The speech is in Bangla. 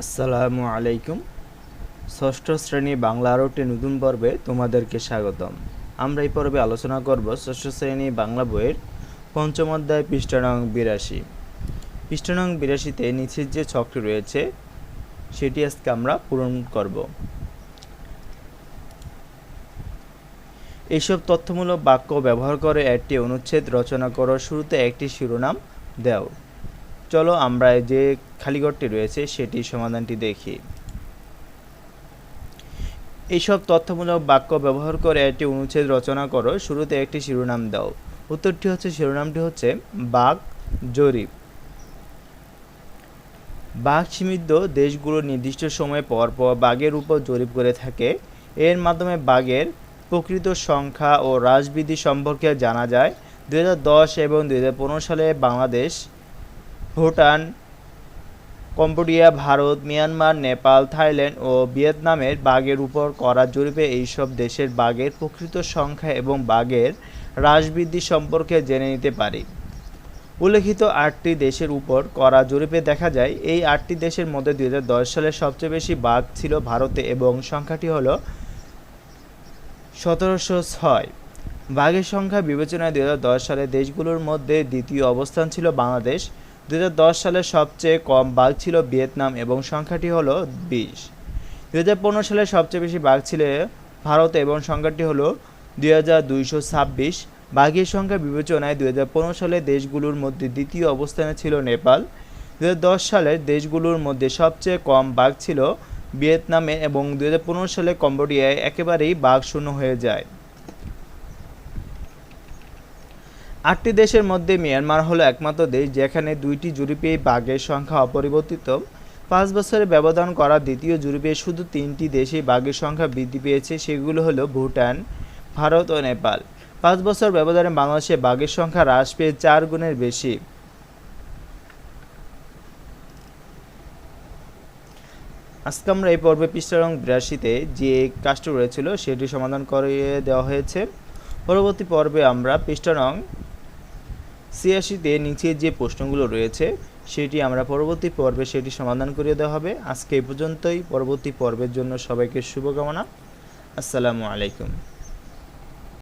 আসসালামু আলাইকুম। ষষ্ঠ শ্রেণি বাংলা আরও একটি নতুন পর্বে তোমাদেরকে স্বাগতম। আমরা এই পর্বে আলোচনা করব ষষ্ঠ শ্রেণি বাংলা বইয়ের পঞ্চম অধ্যায় পৃষ্ঠা নং বিরাশি। পৃষ্ঠা নং বিরাশিতে নিচের যে ছকটি রয়েছে, সেটি আজকে আমরা পূরণ করব। এইসব তথ্যমূলক বাক্য ব্যবহার করে একটি অনুচ্ছেদ রচনা করো শুরুতে একটি শিরোনাম দাও। চলো আমরা যে খালিঘরটি রয়েছে সেটি সমাধানটি দেখি। এইসব তথ্যমূলক বাক্য ব্যবহার করে একটি অনুচ্ছেদ রচনা করো, শুরুতে একটি শিরোনাম দাও। উত্তরটি হচ্ছে, শিরোনামটি হচ্ছে, বাঘ জরিপ। বাঘ সীমিত দেশগুলো নির্দিষ্ট সময় পর পর বাঘের উপর জরিপ করে থাকে। এর মাধ্যমে বাঘের প্রকৃত সংখ্যা ও হ্রাসবৃদ্ধি সম্পর্কে জানা যায়। দুই হাজার দশ এবং দুই হাজার পনেরো সালে Bangladesh Bhutan, Cambodia, Bharat, Myanmar, Nepal, Thailand ও ভিয়েতনামের বাঘের উপর করা জরিপে এইসব দেশের বাঘের প্রকৃত সংখ্যা এবং বাঘের হ্রাসবৃদ্ধি সম্পর্কে জেনে নিতে পারি। উল্লেখিত আটটি দেশের উপর করা জরিপে দেখা যায়, এই আটটি দেশের মধ্যে দুই সালে সবচেয়ে বেশি বাঘ ছিল ভারতে এবং সংখ্যাটি হল সতেরোশো ছয়। বাঘের সংখ্যা বিবেচনায় দুই সালে দেশগুলোর মধ্যে দ্বিতীয় অবস্থান ছিল বাংলাদেশ। দু সালে সবচেয়ে কম বাঘ ছিল ভিয়েতনাম এবং সংখ্যাটি হলো বিশ। দু সালে সবচেয়ে বেশি বাঘ ছিল ভারত এবং সংখ্যাটি হলো দুই হাজার দুইশো ছাব্বিশ। বাঘের সংখ্যা বিবেচনায় দুই হাজার পনেরো সালে দেশগুলোর মধ্যে দ্বিতীয় অবস্থানে ছিল নেপাল। দু হাজার দশ সালের দেশগুলোর মধ্যে সবচেয়ে কম বাঘ ছিল ভিয়েতনামে এবং দু হাজার পনেরো সালে কম্বোডিয়ায় একেবারেই বাঘ শূন্য হয়ে যায়। আটটি দেশের মধ্যে মিয়ানমার হলো একমাত্র দেশ যেখানে দুইটি জরিপে বাঘের সংখ্যা অপরিবর্তিত। পাঁচ বছরে ব্যবধান করা দ্বিতীয় জরিপে শুধু তিনটি দেশে বাঘের সংখ্যা বৃদ্ধি পেয়েছে, সেগুলো হলো ভুটান, ভারত ও নেপাল। পাঁচ বছর ব্যবধানে বাংলাদেশে বাঘের সংখ্যা হ্রাস পেয়ে চার গুণের বেশি। আজকে আমরা এই পর্বে পৃষ্ঠা রং বিরাশিতে যে কাজটি রয়েছিল, সেটি সমাধান করিয়ে দেওয়া হয়েছে। পরবর্তী পর্বে আমরা পৃষ্ঠা নং ছিয়াশিতে নিচে যে প্রশ্নগুলো রয়েছে, সেটি আমরা পরবর্তী পর্বে সেটি সমাধান করিয়ে দেওয়া হবে। আজকে এই পর্যন্তই। পরবর্তী পর্বের জন্য সবাইকে শুভকামনা। আসসালামু আলাইকুম।